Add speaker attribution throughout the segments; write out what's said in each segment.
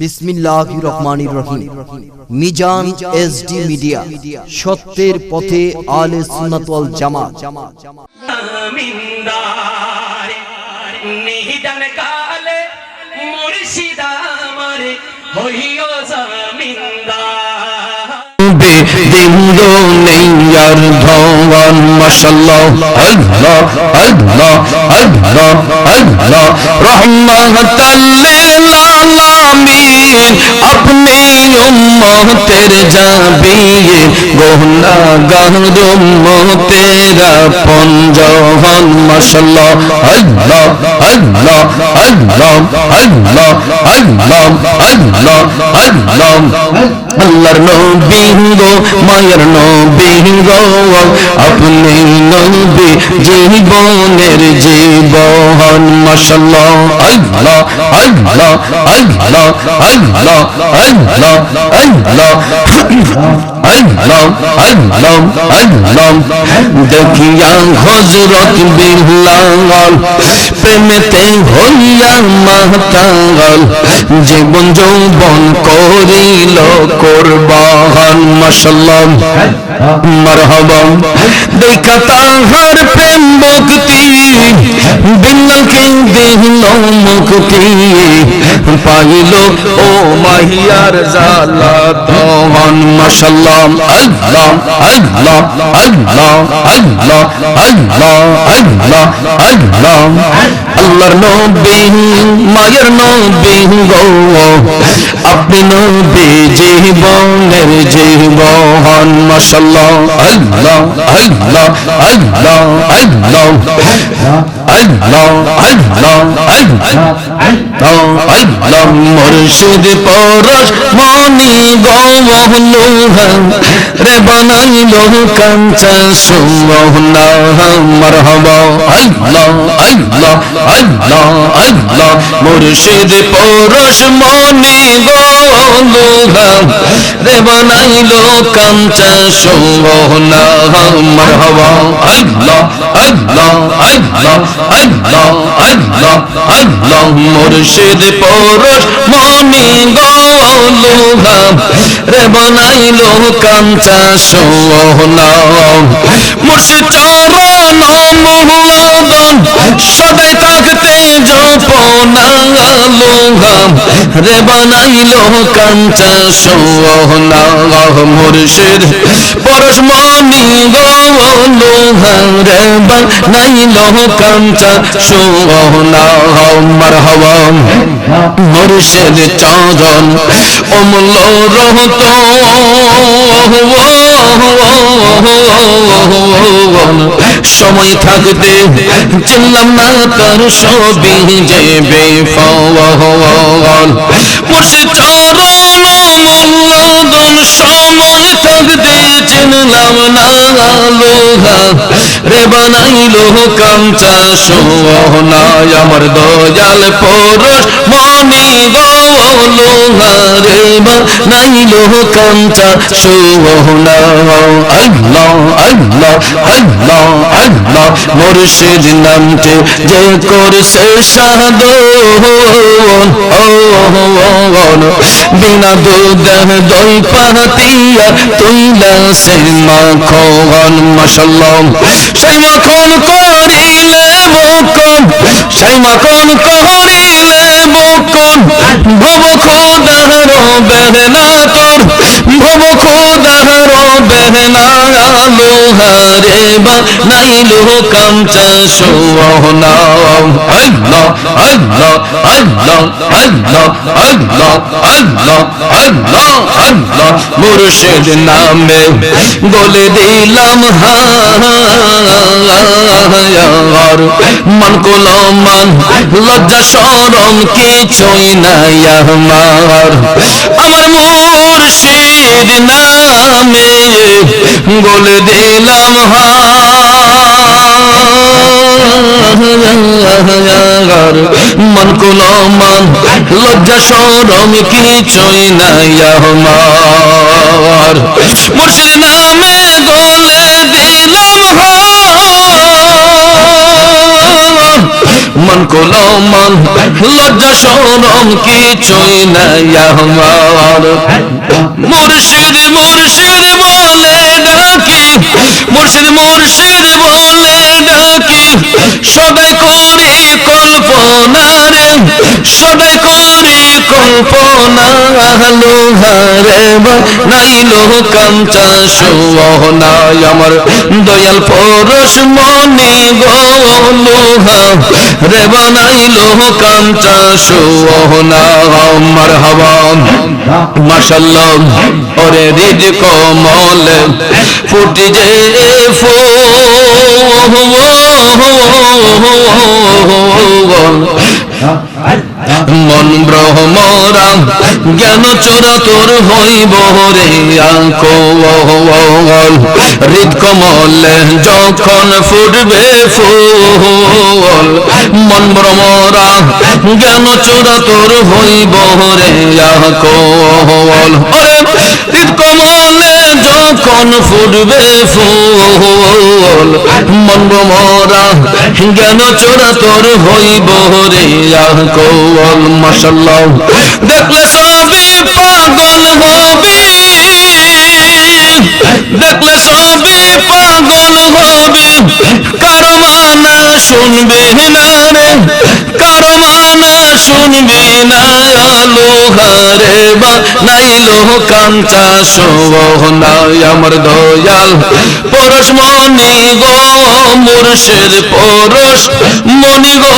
Speaker 1: বিসমিল্লাহ রহমানির রহিম। Mizan SD media সত্যের পথে আলে সুন্নাত ওয়াল জামাত।
Speaker 2: জমিন্দার নিহিদান কালে মুর্শিদ আমার হইও জমিন্দার।
Speaker 3: দিলো নেয়ার ধওয়ান মাশাল্লাহ আল্লাহ আল্লাহ আল্লাহ আল্লাহ। রহমাতাল আপনি উম্মতের জাবির গুনাহগার উম্মতের পঞ্জহন মাশাল্লাহ আল্লাহ আল্লাহ আল্লাহ আল্লাহ আল্লাহ আল্লাহ আল্লাহ। আল্লাহর নবী গো, মায়ের নবী গো, আপনি নবী জীবনের জীবন মাশাল্লাহ আল্লাহ আল্লাহ। দেখিয়া হজরত বিহলাল প্রেমেতে হইয়া মাতাল জীবন যৌবন করিল কোরবান মশলাম মারহাবা। দেখা তাহার প্রেম ভক্তি বিল্লালকে দিল মুক্তি। পাইল, ও মাহিয়ার জালা তহন, মাশাল্লাহ, আল্লাহ আল্লাহ আল্লাহ আল্লাহ আল্লাহ আল্লাহ আল্লাহ। আল্লাহর নবী, মায়ের নবী গো। আপনি নবী জীবনের জীবন মাশাল্লাহ আল্লাহ আল্লাহ আল্লাহ আল্লাহ আল্লাহ আল্লাহ আল্লাহ আল্লাহ মুর্শিদ পরশ মনি গৌলুহা রে বানাইলো কাঞ্চা সুমহনা মারহাবা আল্লাহ আল্লাহ আল্লাহ আল্লাহ মুর্শিদ পরশ মনি গৌলুহা রে কাঞ্চা আল্লাহ মুর্শিদ পরশ মনি গৌলুহা রে বানাইলো কাঞ্চা সোহনা মুর্শিদ চরণ মুহুয়াদন সদাই থাকতে জপনা লোহা রে বানাইলো কাঞ্চা সোহনা, মুর্শিদ পরশ মনি গৌলুহা রে বানাইলো কাঞ্চা সোহনা, মারহাবা, মুর্শিদ চরণ অমূল্য রহত সময় থাকতে চিনলাম না তার সবই যে চরণ সময় থাকতে চিনলাম না লোহা। রে বানাইলো কাঞ্চা সোহনায় আমার দয়াল পরশ। মনি গৌলোহা রে বানাইলো কাঞ্চা সোহনা আল্লাহ আল্লাহ আল্লাহ আল্লাহ, মুর্শিদ নামতে যে করছে সাধন। বিনা দুধ দই পাতিয়া তুইলা সে মাখন। মাশাল্লাহ সেই মাখন করিলে সেই মাখন করিলে মুকুন ভব খোদা রবের নাতুর ভব খোদার বেহনা লোহারে বা নাইলো কাঞ্চা সোহনা। আল্লাহ আল্লাহ মুর্শিদ নামে বলে দিলাম হার মন কোলো মান, লজ্জা সরম কিছুই নাই আমার। আমার মুর্শিদ নামে বলে দিলাম মন কোলো মান লজ্জা সরম কিছুই নাই আমার। মুর্শিদ নামে বলে কোলো মান লজ্জা সরম কিছুই নাই আমার। মুর্শিদ মুর্শিদ বলে ডাকি, মুর্শিদ মুর্শিদ বলে ডাকি সদাই করি কল্পনা রে সদাই করি কল্পনা আহলো হারে নাই লো কাঞ্চা সুহনা আমার। দয়াল পরশ মনে গোহা রে বানাই লো কাঞ্চা সুহনা আমার হবান মাশাল্লাহ, ওরে রিজ কমল ফুটি যে ফো হো হো হো হো মন ব্রহ্মরা জ্ঞান চোরা তোর হইব রে হৃদ কমলে যখন ফুটবে ফুল, মন ব্রহ্মরা জ্ঞান চোরা তোর হইব রে কল হৃদ কমলে যখন ফুটবে ফুল। মন জ্ঞান চোরা তোর হইব রে কৌল। মাসাল্লাহ দেখলে সবে পাগল হবি। দেখলে সবে পাগল হবি। কারও মানা শুনবে না রে, কারও শুনবে না লোহারে বা নাইলো কাঞ্চা সোহনায় আমার দয়াল। পরশ মনি গো মুর্শিদ পরশ। মনি গো,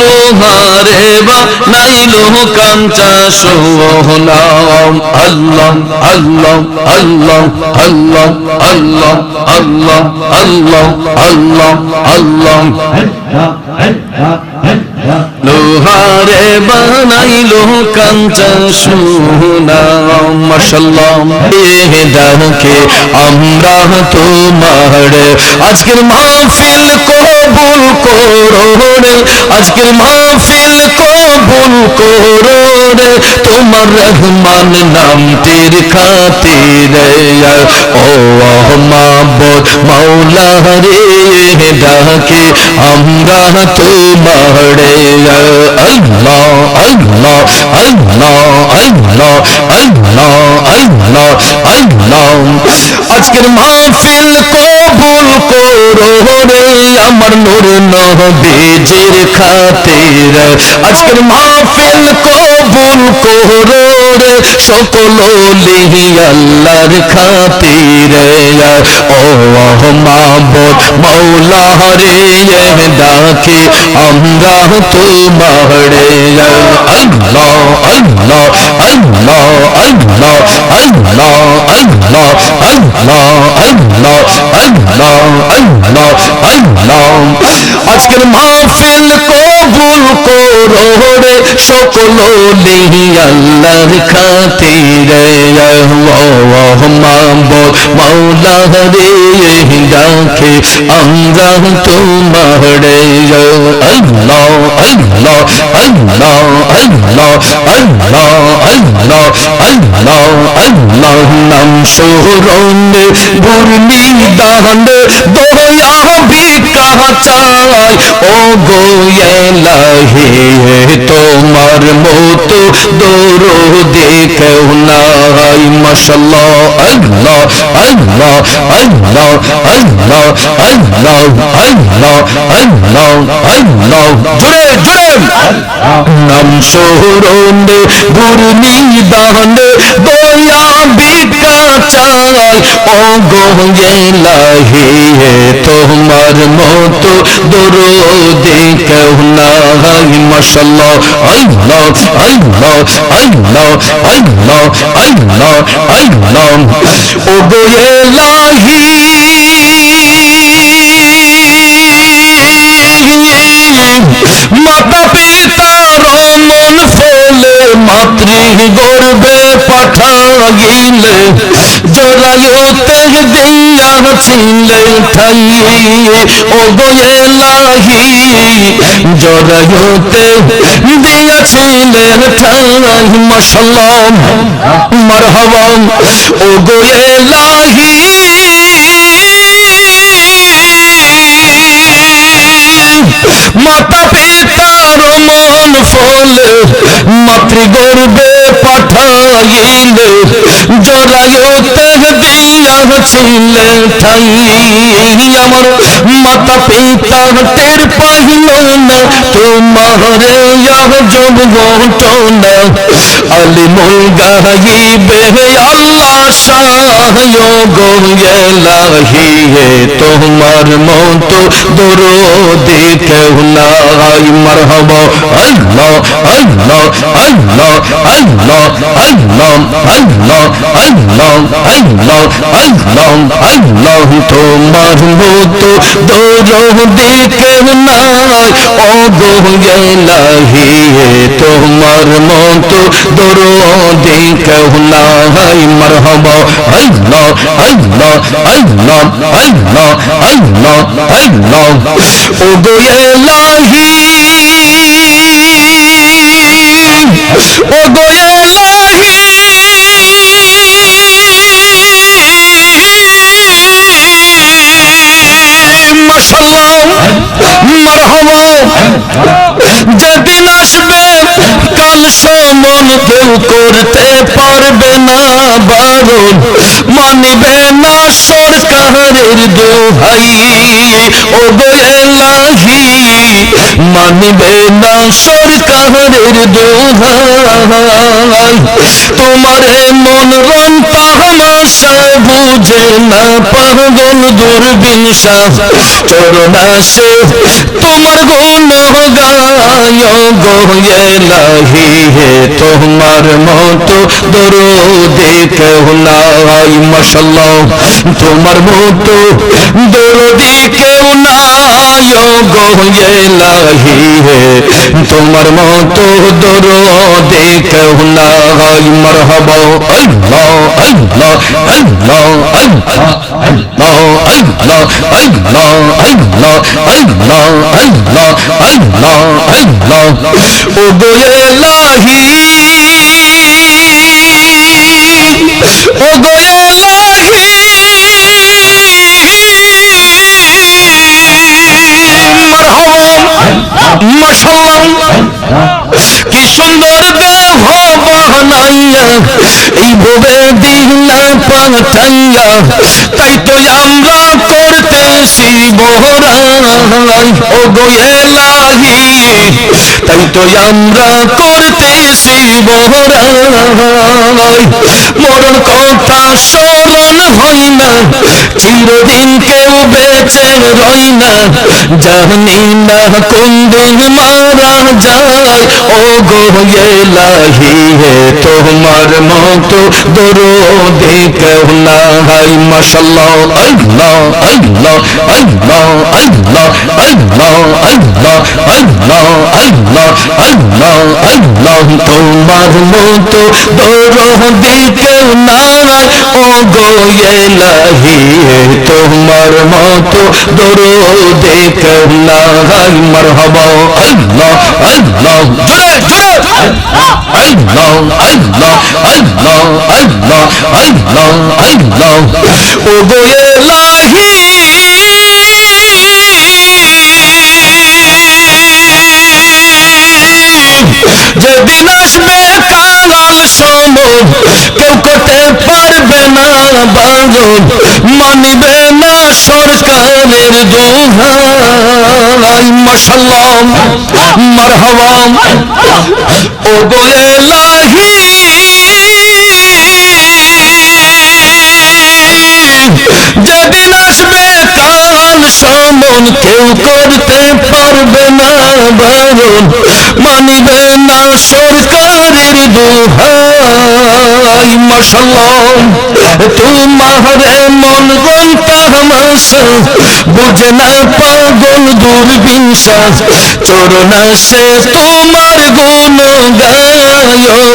Speaker 3: লোহারে বা নাইলো কাঞ্চা সোহনাম আল্লাহ আল্লাহ আল্লাহ আল্লাহ আল্লাহ আল্লাহ আল্লাহ আল্লাহ আল্লাহ। লোহারে বানাইলো কাঞ্চা সোনা। মাশাল্লাহ এ ডাকে আমরা তোমার। আজকের মাহফিল কবুল করো আজকের মাহফিল কবুল করো রে। তোমার রহমান নামটির খাতিরে ও মাবুদ মাওলা রে ডাকে আমরা তোমার। আল্লাহ আল্লাহ আল্লাহ আল্লাহ আল্লাহ আল্লাহ আল্লাহ আজকের মাহফিল কবুল করো রে আমার নূর নবীজির খাতির। আজকের মাহফিল কবুল করো রে সকল লিহি আল্লাহর খাতির। ও মাবুদ মাওলা রে ডাকে, আমরা তোমার আল্লাহ আল্লাহ আল্লাহ আল্লাহ আল্লাহ আল্লাহ আল্লাহ আল্লাহ আল্লাহ আল্লাহ আল্লাহ আজকের মাহফিল কবুল করো রে, সকল লিহি আল্লাহর খাতিরে। মাবুদ মাওলা রে ডাকে আমরা তোমার আল্লাহ আল্লাহ আল্লাহ আল্লাহ আল্লাহ আল্লাহ আল্লাহ আল্লাহ নাম সোহরণে বুরনি দাহনে দয়া ভিকা চাই ও গোয়েলাহি তোমার মতো দরদে কেউ নাই মাশাল্লাহ আল্লাহ আল্লাহ আল্লাহ আল্লাহ আল্লাহ আল্লাহ আল্লাহ আল্লাহ। জুড়ে জুড়ে নাম সোহরণে বুরনি দাহনে দয়া ভিকা চাই ও গোয়েলাহি তোমার মতো দরদে কেউ নাই। মাশাল্লাহ আল্লাহ আল্লাহ আল্লাহ আল্লাহ আল্লাহ আল্লাহ। ও গোয়েলাহি মাতা পিতার মন ফেলে মাতৃ গর্বে পাঠাইলে রায়তে দিয়ার ছিলে ঠাই ও গোয়েলাহি জরায়তে দিয়াছিলেন ঠাই মশলম মারহবম ও গোয়েলাহি মাতা পিতার মন ফলে মাতৃগর্বে পাঠাইলে जो रयो तहदी আমার মাতা পিতা টের পাইল না, তোমারে জব ঘটনা আলিমুল গাইবে আল্লাহ সায়গেলাহি হে তোমার মতো দরদি কেউ নাই। মারহাবা আল্লাহ আল্লাহ আল্লাহ আল্লাহ আল্লাহ আল্লাহ আল্লাহ আল্লাহ আল্লাহ। আল্লাহ তোমার মতো দরদি কেউ নাই ও গো গেলাহি হে তোমার মতো দরদি কেউ নাই মারহাবা আল্লাহ আল্লাহ আল্লাহ আল্লাহ আল্লাহ আল্লাহ ও গো এলাহি ও যেদিন আসবে কাল সমন কেউ করতে পারবে না বারণ। মানবে না সরকারের দোহাই ও গোয়েলাহি মানিবে না সরকারের দোহাই তোমার মন রং বুঝে না পাগল তোমার হে তোমার মতো নাই তোমার মতো দরদি কেউ নাই গোয়েলাহি হে তোমার মতো দরদে কেউ নাই মরহবা আল্লাহ আল্লাহ আল্লাহ আল্লাহ আল্লাহ আল্লাহ আল্লাহ আল্লাহ আল্লাহ আল্লাহ আল্লাহ আল্লাহ ও গোয়েলাহি ও এই ভোগের দিন না পাক তাই তো আমরা করতেছি বহরা ও গোয়েলা গোয়েলাহি তাই তো আমরা করতেছি বহরাই মরণ কথা স্মরণ হয় না, চিরদিন কেউ বেঁচে রয় না। জানি না কোন দিন মারা যায় ও গোয়েলাহি হে তোমার মতো দরদে কেউ নাই। মাশাল্লাহ আল্লাহ আল্লাহ আল্লাহ আল্লাহ আল্লাহ আল্লাহ। আল্লাহ আল্লাহ আল্লাহ আল্লাহ তোমার মতো দরদে কেউ নাই ও গোয়েলাহি হে তোমার মতো দরদে কেউ নাই মারহাবা আল্লাহ আল্লাহ জোরে জোরে আল্লাহ আল্লাহ আল্লাহ আল্লাহ আল্লাহ আল্লাহ ও গোয়েলাহি যেদিন আসবে কাল সমন কেউ করতে পারবে না বারণ মানবে না সরকারের দোহাই মশাল্লাহ, মারহাবা। ও গোয়েলাহি যেদিন আসবে কাল সমন কেউ করতে পারবে না বারণ মানিবে না সরকারের দোহাই মশাল্লাহ তোমারে মন গন তামাশা বুঝে না পাগল দুর্বিশ্বাস। চরণাসে তোমার গুণ গায়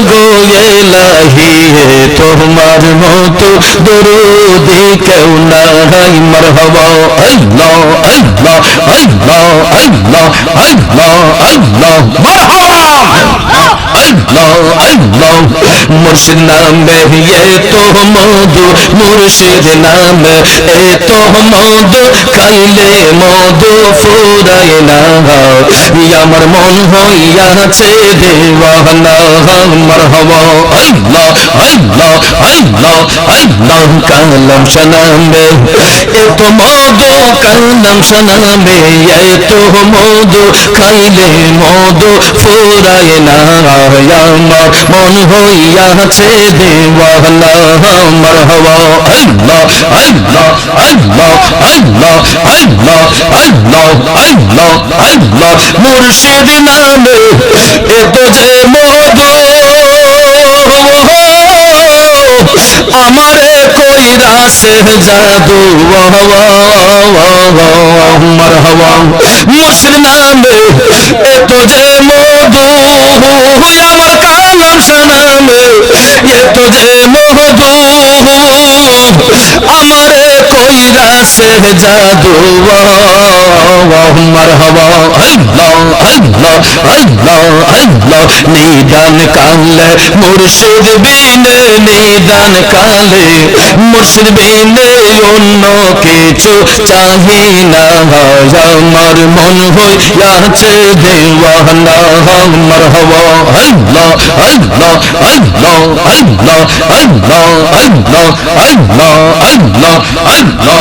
Speaker 3: গোয়েলাহি হে তোমার মতো দরদি কেউ নাই, মারহাবা। আল্লাহ আল্লাহ আল্লাহ আল্লাহ আল্লাহ আল্লাহ। Allah, Allah, মুর্শিদ নামে, এ তো মধু, মুর্শিদ নামে, এ তো মধু খাইলে মধু ফুরায় না। আমার মন হইয়াছে দেওয়ানা মারহাবা আল্লাহ আল্লাহ আল্লাহ আল্লাহ কালাম শনামে এ তো মধু, কালাম শনামে এ তো মধু খাইলে মধু ফুরায় না। আমার মন আল্লাহ আল্লাহ আল্লাহ আল্লাহ আল্লাহ আল্লাহ আল্লাহ আল্লাহ। মুর্শিদ নামে এত যে মধু। আমারে জাদু। মারহাবা, মুর্শিদ নামে এত যে মধু। রে মোহ সে জাদু। মারহাবা। আল্লাহ আল্লাহ আল্লাহ আল্লাহ। নিদান কালে মুর্শিদ বিনে, নিদান কালে মুর্শিদ বিনে, অন্য কিছু চাহি না। আমার মন হইয়াছে দেওয়ানা। মারহাবা। আল্লাহ আল্লাহ আল্লাহ আল্লাহ আল্লাহ আল্লাহ আল্লাহ আল্লাহ আল্লাহ।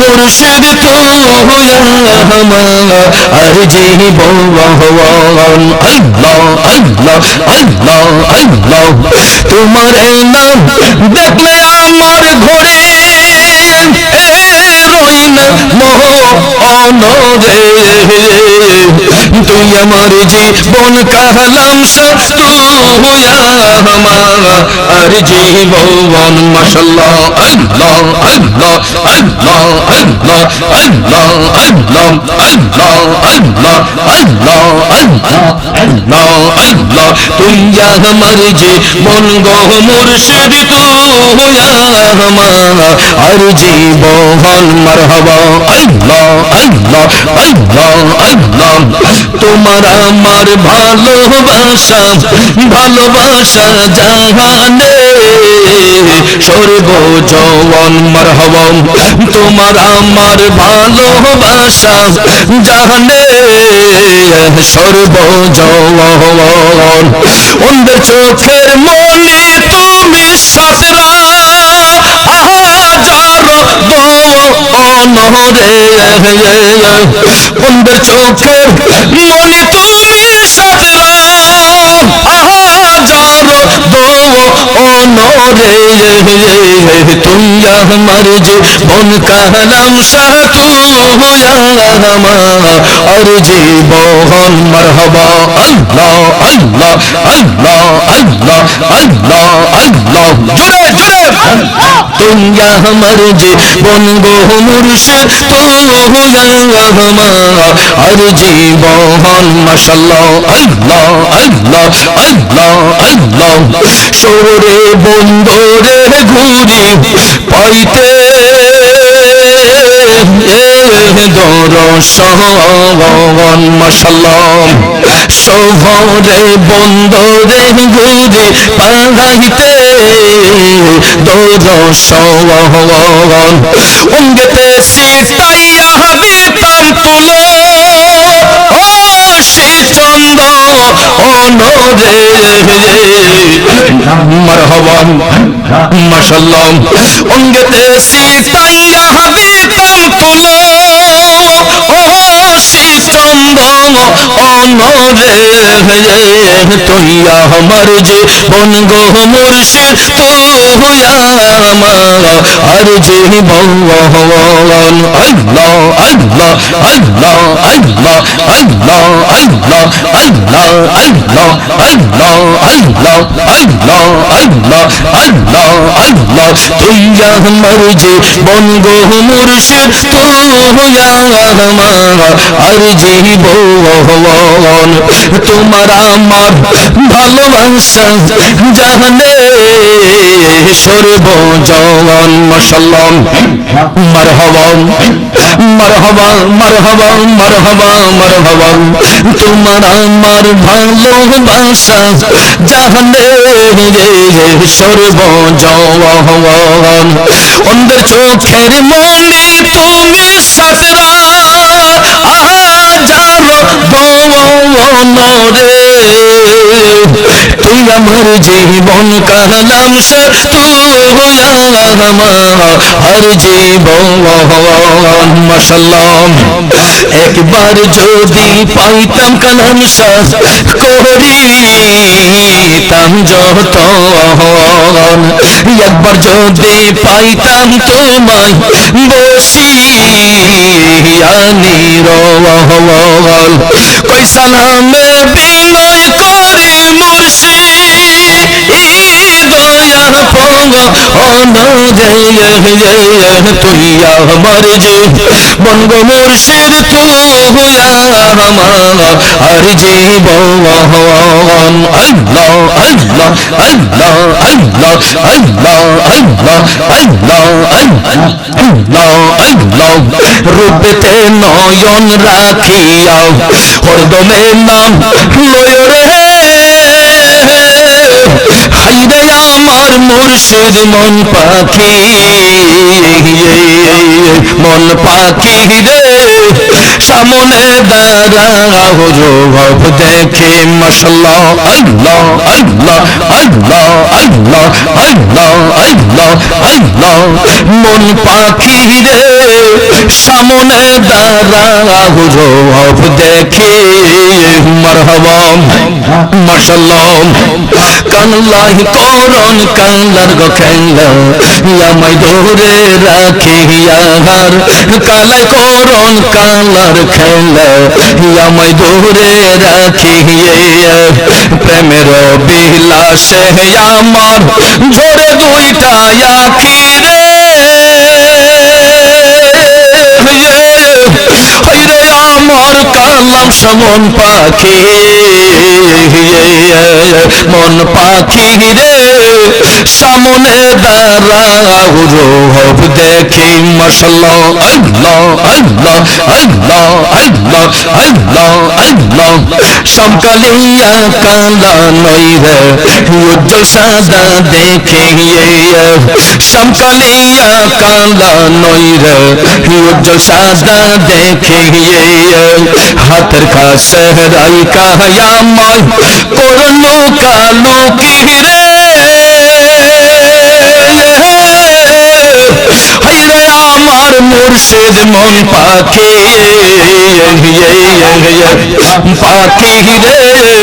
Speaker 3: মুর্শিদ আমার আর জীবন আল্লাহ আল্লাহ আল্লাহ আল্লাহ তোমার নাম দেখলে আমার ঘরে তুই আমার জীবন কাহলাম সস্তু আর জীবন মাশাল্লাহ আল্লাহ আল্লাহ আল্লাহ আল্লাহ আল্লাহ আল্লাহ আল্লাহ আল্লাহ আল্লাহ আল্লাহ আল্লাহ আল্লাহ তুই আমার জীবন গো মুর্শিদ তুই আমার জীবন মারহাবা আল্লাহ আল্লাহ আল্লাহ আল্লাহ। তোমার আমার ভালোবাসা ভালোবাসা জাহানে। সর্ব জওয়ান মারহাবা তোমার আমার ভালোবাসা জাহানে। সর্ব জওয়ান অন্ধের চোখের মনি তুমি সাজরা। অনরে অন্ধের চোখের মনি তুমি সাজরা অনরে তুই আমার জীবন কালাম সাতু আর জীবন মারহাবা আল্লাহ আল্লাহ আল্লাহ আল্লাহ আল্লাহ আল্লাহ জুড়ে জুড়ে तुंजा हमर जे बन गो मुर्शिद, तो हर জীবন মাশাল্লাহ আল্লাহ আল্লাহ আল্লাহ আল্লাহ শোরে বন্দরে ঘুরি পাইতে দর্শন মশলম শহরে বন্দরে ঘুরে পাড়াইতে উঙ্গতে সিপাইয়া হবে পান তুলো মরহবান মশলম উঙ্গতে সিপাইয়া হবে people অনরে তুই আমার জীবন গো মুর্শিদ আর জীবন আল্লাহ আল্লাহ আল্লাহ আল্লাহ আল্লাহ আল্লাহ আল্লাহ আল্লাহ আল্লাহ আল্লাহ আল্লাহ আল্লাহ আল্লাহ আল্লাহ তুই আমার জীবন গো মুর্শিদ আমার আর জীবন জীবন তোমার আমার ভালোবাসা জানে সর্বজন মশাল্লাম মারহাবা মারহাবা মারহাবা মারহাবা মারহাবা। তোমার আমার ভালোবাসা জানে সর্বজন অন্ধের চোখের তুমি সাকরা Bol day. তুই আমার জীবন কালাম হর জীবন মশাল্লাম একবার যদি পাইতাম কালাম সাজ করিতাম যত একবার যদি পাইতাম তোমায় বসিয়ানি রওয়াল কই সালামে অনরে তুই আমার যে বঙ্গ মুর্শিদ তুই আমার আর জীবন আল্লাহ আল্লাহ আল্লাহ আল্লাহ আল্লাহ আল্লাহ আল্লাহ আল্লাহ আল্লাহ রূপতে নয়ন রাখিয়া হরদমে নাম লয় আমার মুর্শিদ মন পাখি মন পাখি রে, সামনে দাঁড়া রব দেখে মশলা আল্লাহ আল্লাহ আল্লাহ আল্লাহ আল্লাহ আল্লাহ আল্লাহ। মন পাখি রে, সামনে দাঁড়া রব দেখে মারহাবা মাশাল্লাহ কাল্লাহ করন কাল্লার গো খেলা। আমায় ধরে রাখি ইয়ার কালাই করন কালার খেলা। আমায় ধরে রাখি প্রেমের বিলাসে আমার ঝরে দুইটা আখি রে। আমার কালাম সমন পাখি। মন পাখি রে, সামনে দাঁড়া রব দেখি মশলা সমকালিয়া কালা নই রে, উজ্জ্বল সাদা দেখে। সমকালিয়া কালা নই রে, উজ্জ্বল সাদা দেখে। हाथ रखा सहराई का हया माल कोरोना का लू की रे আমার মুর্শিদ মন পাখি পাখি রে,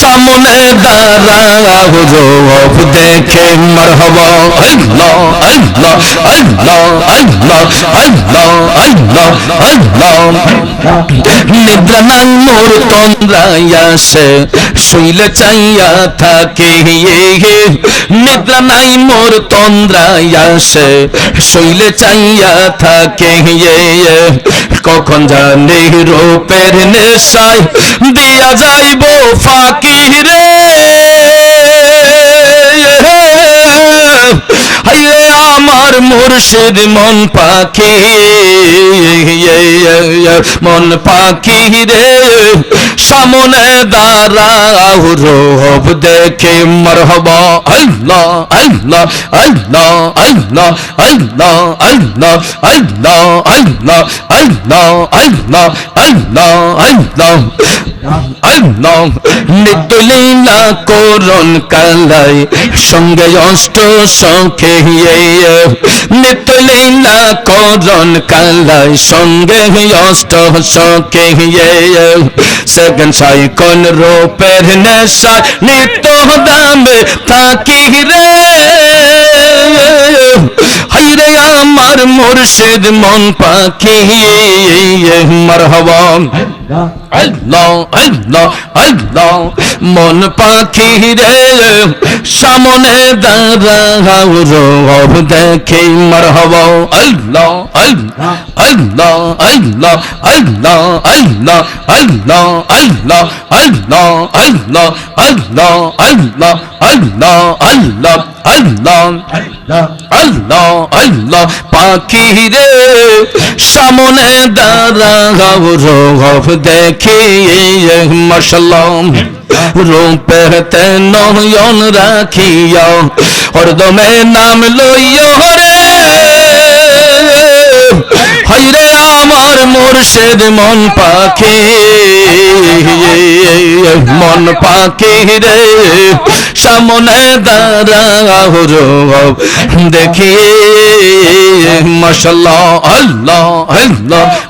Speaker 3: সামনে দাঁড়া রব দেখে মারহাবা। আল্লাহ আল্লাহ মোর তন্দ্রায় আসে, শুইলে চাইয়া থাকে। নিদ্রা নাই মোর তন্দ্রায় আসে, শুইলে চাইয়া থাকে কখন জানি রূপের নেশায় দিয়া যাইব ফাঁকি রে আমার মুর্শিদ মন পাখি। মন পাখি রে। সামনে দাঁড়া রব দেখে মরহবা আল্লাহ আল্লাহ আল্লাহ আল্লাহ আল্লাহ আল্লাহ আল্লাহ আল্লাহ আল্লাহ আল্লাহ আল্লাহ আল্লাহ আল্লাহ নিদলীলা করণ কালাই সঙ্গে অষ্ট সখে নিতলীলা করণ কালাই সঙ্গে অষ্ট সখে সেকেন্ড সাইকন রূপের নেশায় নিত্য দামে থাকি রে হাইরে আমার মুর্শিদ মন পাখি মারহাবা আল্লাহ আল্লাহ আল্লাহ মন পাখি রে সামনে দাঁড়াও রব দেখে মারহাবা আল্লাহ আল্লাহ আল্লাহ আল্লাহ আল্লাহ আল্লাহ আল্লাহ আল্লাহ আল্লাহ আল্লাহ আল্লাহ আল্লাহ আল্লাহ আল্লাহ আল্লাহ আল্লাহ আল্লাহ পাখি রে সামনে দাঁড়াও রব দেখে মাশাল্লাহ রূপেতে নয়ন রাখিয়া হরদমে নাম লইয়া রে হাইরে আমার মোরশেদ মন পাখি মন পাখি রে, সামনে দাঁড়াও দেখি, মাশাল্লাহ, আল্লাহ আল্লাহ।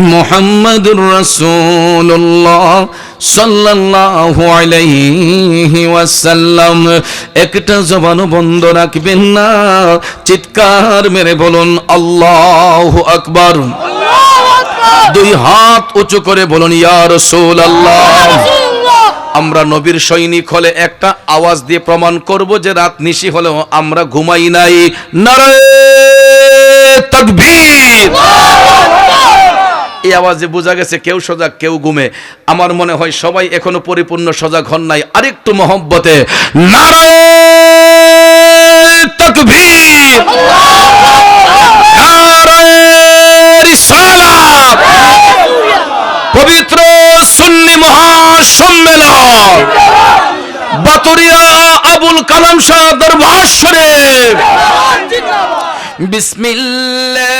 Speaker 3: মোহাম্মদুর রসুল্লাহ সাল্লাল্লাহু আলাইহি ওয়াসাল্লাম। একটা জবানও বন্ধ রাখবেন না, চিৎকার মেরে বলুন, আল্লাহু আকবার। দুই হাত উঁচু করে বলুন رسول الله আমরা নবীর সৈনিক হলে একটা আওয়াজ দিয়ে প্রমাণ করব যে রাত নিশি হলেও আমরা ঘুমাই নাই। নারায় তাকবীর। এই আওয়াজে বোঝা গেছে কেউ সজাগ, কেউ ঘুমে আমার মনে হয় সবাই এখনও পরিপূর্ণ সজাগ হন নাই। আরেকটু মহব্বতে। পবিত্র সুন্নি মহাসম্মেলন। বাতুরিয়া আবুল কালাম শাহ দরবার শরীফ। বিসমিল্লাহির